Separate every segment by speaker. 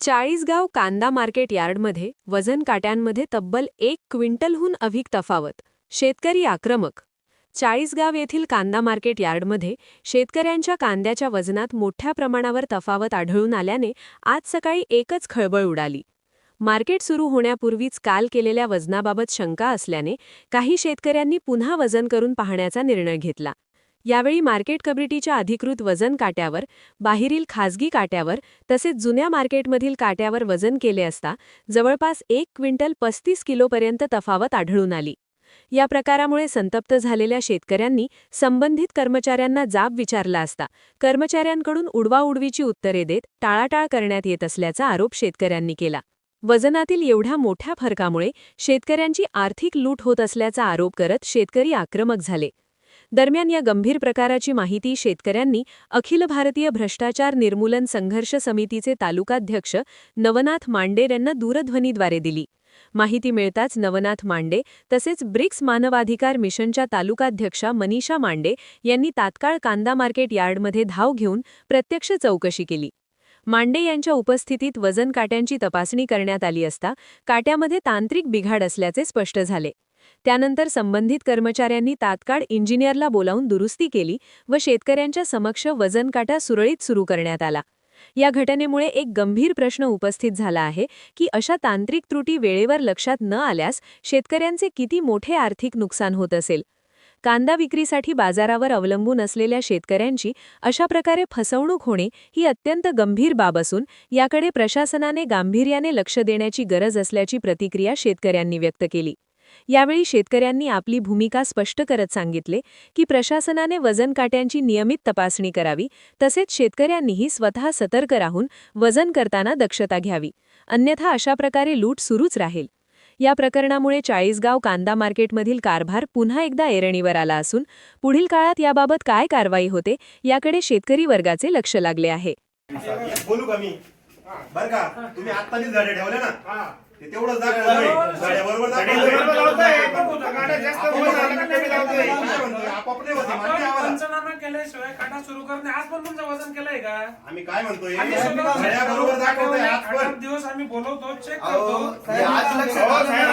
Speaker 1: चाळीसगाव कांदा मार्केट यार्डमध्ये वजन काट्यांमध्ये तब्बल एक क्विंटलहून अधिक तफावत. शेतकरी आक्रमक. चाळीसगाव येथील कांदा मार्केट यार्डमध्ये शेतकऱ्यांच्या कांद्याच्या वजनात मोठ्या प्रमाणावर तफावत आढळून आल्याने आज सकाळी एकच खळबळ उडाली. मार्केट सुरू होण्यापूर्वीच काल केलेल्या वजनाबाबत शंका असल्याने काही शेतकऱ्यांनी पुन्हा वजन करून पाहण्याचा निर्णय घेतला. यावेळी मार्केट कमिटीच्या अधिकृत वजन काट्यावर बाहेरील खासगी काट्यावर तसेच जुन्या मार्केटमधील काट्यावर वजन केले असता जवळपास एक क्विंटल पस्तीस किलोपर्यंत तफावत आढळून आली. या प्रकारामुळे संतप्त झालेल्या शेतकऱ्यांनी संबंधित कर्मचाऱ्यांना जाब विचारला असता कर्मचाऱ्यांकडून उडवाउडवीची उत्तरे देत टाळाटाळ करण्यात येत असल्याचा आरोप शेतकऱ्यांनी केला. वजनातील एवढ्या मोठ्या फरकामुळे शेतकऱ्यांची आर्थिक लूट होत असल्याचा आरोप करत शेतकरी आक्रमक झाले. दरम्यान या गंभीर प्रकाराची माहिती शेतकऱ्यांनी अखिल भारतीय भ्रष्टाचार निर्मूलन संघर्ष समितीचे तालुकाध्यक्ष नवनाथ मांडे यांना दूरध्वनीद्वारे दिली. माहिती मिळताच नवनाथ मांडे तसेच ब्रिक्स मानवाधिकार मिशनच्या तालुकाध्यक्षा मनीषा मांडे यांनी तात्काळ कांदा मार्केट यार्डमध्ये धाव घेऊन प्रत्यक्ष चौकशी केली. मांडे यांच्या उपस्थितीत वजन काट्यांची तपासणी करण्यात आली असता काट्यामध्ये तांत्रिक बिघाड असल्याचे स्पष्ट झाले. त्यानंतर संबंधित कर्मचाऱ्यांनी तात्काळ इंजिनियरला बोलावून दुरुस्ती केली व शेतकऱ्यांच्या समक्ष वजनकाटा सुरळीत सुरू करण्यात आला. या घटनेमुळे एक गंभीर प्रश्न उपस्थित झाला आहे की अशा तांत्रिक त्रुटी वेळेवर लक्षात न आल्यास शेतकऱ्यांचे किती मोठे आर्थिक नुकसान होत असेल? कांदा विक्रीसाठी बाजारावर अवलंबून असलेल्या शेतकऱ्यांची अशा प्रकारे फसवणूक होणे ही अत्यंत गंभीर बाब असून याकडे प्रशासनाने गांभीर्याने लक्ष देण्याची गरज असल्याची प्रतिक्रिया शेतकऱ्यांनी व्यक्त केली. यावेळी शेतकऱ्यांनी आपली भूमिका स्पष्ट करत सांगितले की प्रशासनाने वजन काट्यांची नियमित तपासणी करावी तसेच शेतकऱ्यांनीही स्वतः सतर्क राहून वजन करताना दक्षता घ्यावी. अन्यथा अशा प्रकारे लूट सुरूच राहील. या प्रकरणामुळे चाळीसगाव कांदा मार्केटमधील कारभार पुन्हा एकदा एरणीवर आला असून पुढील काळात याबाबत काय कारवाई होते याकडे शेतकरी वर्गाचे लक्ष लागले आहे.
Speaker 2: बोलू का मी? बर का? तुम्ही आत्तानीच झाडे ठेवले ना? ते तेवढंच दाखवलं झाड्या बरोबर. आपापले होते मान्य आम्हाला.
Speaker 3: पंचनामा केल्याशिवाय काटा सुरू करणे आज पण तुमचं वजन केलंय का?
Speaker 2: आम्ही काय म्हणतोय?
Speaker 3: आम्ही स्वतः
Speaker 2: झाड्या बरोबर दाखवतोय आज
Speaker 3: आठ
Speaker 2: पण
Speaker 3: दिवस आम्ही बोलवतो चेक करतो.
Speaker 4: आज लक्षात आलं नाही.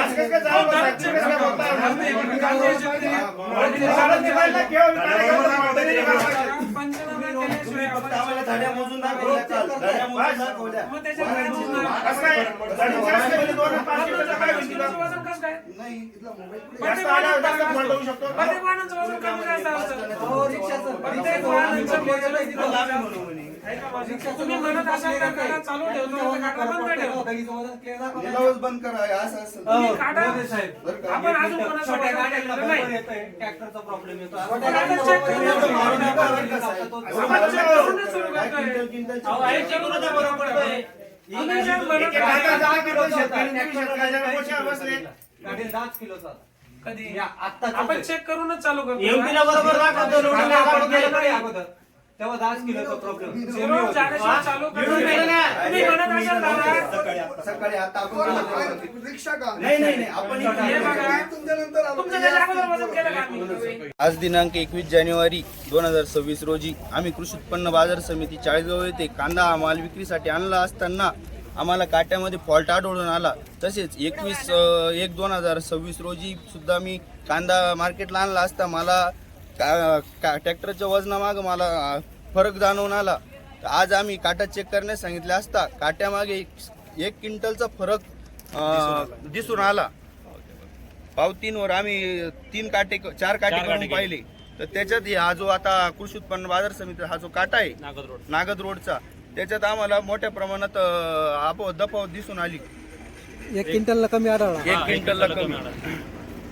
Speaker 3: अहो, तुम्ही म्हणत असाल तर काटा चालू ठेवतो काटा बंद ठेव
Speaker 4: बंद करा असं.
Speaker 3: तुम्ही काटा
Speaker 4: बरं का?
Speaker 3: आपण अजून वजन केलेलं नाही
Speaker 5: ट्रॅक्टरचा प्रॉब्लेम येतो
Speaker 3: काटा? आपण check करूनच. सुरू करतोय.
Speaker 5: अहो, ऐक check करून द्या बरं
Speaker 3: कधी? आपण चेक करूनच चालू करतो.
Speaker 5: एमपीला बरोबर अगोदर. तेव्हा दहाच किलोचा प्रॉब्लेम
Speaker 3: चालू
Speaker 2: सकाळी आता
Speaker 4: आपण नाही नाही नाही. आपण
Speaker 6: आज दिनांक एकवीस जानेवारी दोन हजार सव्वीस रोजी आम्ही कृषी उत्पन्न बाजार समिती चाळीसगाव येथे कांदा हा माल विक्रीसाठी आणला असताना आम्हाला काट्यामध्ये फॉल्ट आढळून आला. तसेच एकवीस एक दोन हजार सव्वीस रोजी सुद्धा मी कांदा मार्केटला आणला असता. मला का, का ट्रॅक्टरच्या वजनामागं मला फरक जाणवून आला. आज आम्ही काटा चेक करण्यास सांगितले असता काट्यामागे एक एक क्विंटलचा फरक दिसून आला. पावतींवर आम्ही तीन काटे चार काटे करून पाहिले. तर त्याच्यात हा जो आता कृषी उत्पन्न बाजार समिती हा जो काटा आहे नागद रोडचा त्याच्यात आम्हाला मोठ्या प्रमाणात आपोआप दफावत दिसून आली.
Speaker 7: एक क्विंटलला कमी आढळला.
Speaker 6: एक क्विंटलला कमी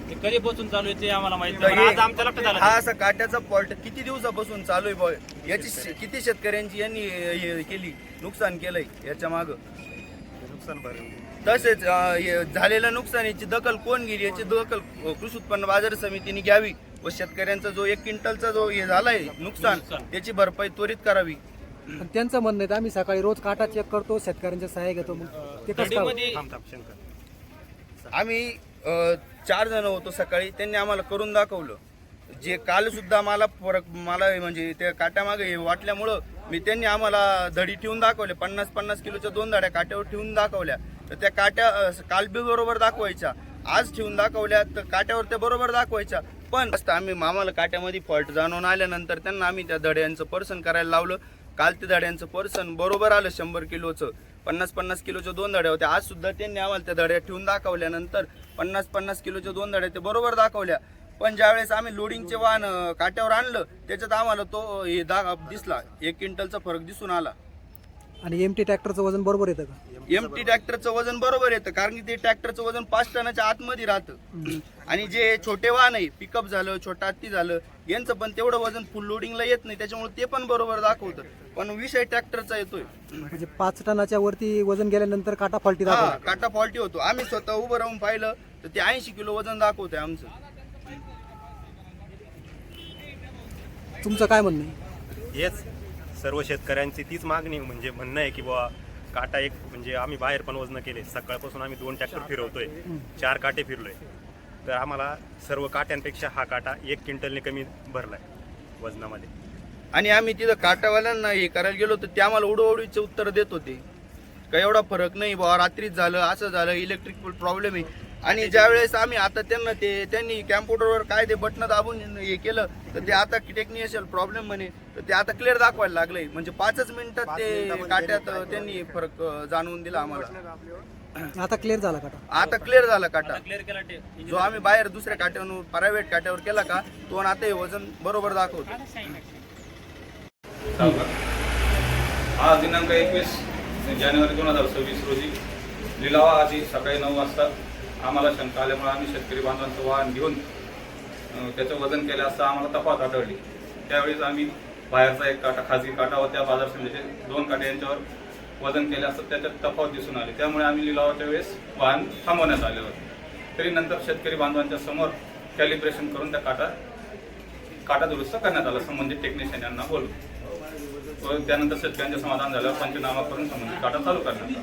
Speaker 8: ते कधीपासून चालू आहे ते आम्हाला माहिती
Speaker 6: हे-
Speaker 8: आमच्या लक्षात आलं.
Speaker 6: हा असा काट्याचा फॉल्ट किती दिवसापासून चालू आहे बुवा? याची किती शेतकऱ्यांची यांनी हे केली नुकसान केलंय याच्या माग? तसेच अं, हे झालेल्या नुकसानीची दखल कोण गेली याची दखल कृषी उत्पन्न बाजार समितीने घ्यावी व शेतकऱ्यांचा जो एक क्विंटलचा जो हे झालाय नुकसान त्याची भरपाई त्वरित करावी.
Speaker 7: पण त्यांचं म्हणणं आहे आम्ही सकाळी रोज काटा चेक करतो शेतकऱ्यांच्या सहाय्य घेतो मग ते कसं
Speaker 6: आम्ही चार जण होतो सकाळी त्यांनी आम्हाला करून दाखवलं. जे काल सुद्धा मला फरक मला म्हणजे त्या काट्यामागे हे वाटल्यामुळं मी त्यांनी आम्हाला धडी ठेवून दाखवले पन्नास पन्नास किलोच्या दोन धड्या काट्यावर ठेवून दाखवल्या. तर त्या काट्या कालबी बरोबर दाखवायच्या आज ठेवून दाखवल्या तर काट्यावर त्या बरोबर दाखवायच्या. पण आम्ही आम्हाला काट्यामध्ये फॉल्ट जाणवून आल्यानंतर त्यांना आम्ही त्या धड्यांचं पर्सन करायला लावलं. काल ते धड्यांचं पर्सन बरोबर आलं शंभर किलोचं पन्नास पन्नास किलोच्या दोन धड्या होत्या. आज सुद्धा त्यांनी आम्हाला त्या धड्या ठेवून दाखवल्यानंतर पन्नास पन्नास किलोच्या दोन धड्या ते बरोबर दाखवल्या. पण ज्यावेळेस आम्ही लोडिंगचे वाहन काट्यावर आणलं त्याच्यात आम्हाला तो हे दाग दिसला. एक क्विंटलचा फरक दिसून आला.
Speaker 7: आणि एम टी ट्रॅक्टरचं वजन बरोबर येतं का?
Speaker 6: एम टी ट्रॅक्टरचं वजन बरोबर येतं कारण की ते ट्रॅक्टरचं वजन पाच टनाच्या आतमध्ये राहतं. आणि जे छोटे वाहन आहे पिकअप झालं छोटा हत्ती झालं यांचं पण तेवढं वजन फुल लोडिंगला येत नाही त्याच्यामुळे ते पण बरोबर दाखवतं. पण विषय ट्रॅक्टरचा येतोय.
Speaker 7: म्हणजे पाच टनाच्या वरती वजन गेल्यानंतर काटा फॉल्टी
Speaker 6: हा काटा फॉल्टी होतो. आम्ही स्वतः उभं राहून पाहिलं तर ते ऐंशी किलो वजन दाखवतंय आमचं.
Speaker 7: तुमचं काय म्हणणं आहे?
Speaker 2: हेच सर्व शेतकऱ्यांची तीच मागणी म्हणजे म्हणणं आहे की बुवा काटा एक म्हणजे आम्ही बाहेर पण वजन केले. सकाळपासून आम्ही दोन ट्रॅक्टर फिरवतोय. चार काटे फिरलोय. तर आम्हाला सर्व काट्यांपेक्षा हा काटा एक क्विंटलने कमी भरलाय वजनामध्ये.
Speaker 6: आणि आम्ही तिथं काटावाल्यांना हे करायला गेलो तर ते आम्हाला उडवडीचे उत्तर देत होते. का एवढा फरक नाही बाबा रात्रीच झालं असं झालं इलेक्ट्रिक प्रॉब्लेम आहे. आणि ज्यावेळेस आम्ही आता त्यांना ते त्यांनी कॅम्प्युटरवर काय ते बटणं दाबून हे केलं तर ते आता टेक्निशियल प्रॉब्लेम म्हणे तर ते आता क्लिअर दाखवायला लागले. म्हणजे पाचच मिनिटात ते काट्यात त्यांनी फरक जाणवून दिला आम्हाला.
Speaker 7: आता क्लिअर झाला काटा.
Speaker 6: आता क्लिअर झाला काटा.
Speaker 8: क्लिअर केला ते.
Speaker 6: जो आम्ही बाहेर दुसऱ्या काट्यावर प्रायव्हेट काट्यावर केला का तो आता हे वजन बरोबर दाखवतो.
Speaker 9: आज दिनांक एकवीस जानेवारी दोन हजार सव्वीस रोजी लिलावा आधी सकाळी नऊ वाजता आम्हाला शंका आल्यामुळे आम्ही शेतकरी बांधवांचं वाहन घेऊन त्याचं वजन केलं असता आम्हाला तपास आढळली. त्यावेळेस आम्ही बाहेरचा एक काटा खाजगी काटा व त्या बाजार समितीचे दोन काटे यांच्यावर वजन केले असतात त्याच्यात तफावत दिसून आली. त्यामुळे आम्ही लिलावाच्या वेळेस वाहन थांबवण्यात आले होते. तरी नंतर शेतकरी बांधवांच्या समोर कॅलिब्रेशन करून त्या काटा काटा दुरुस्त करण्यात आला संबंधित टेक्निशियन यांना बोलून. त्यानंतर शेतकऱ्यांचे समाधान झाल्यावर पंचनामा करून संबंधित काटा चालू करण्यात आला.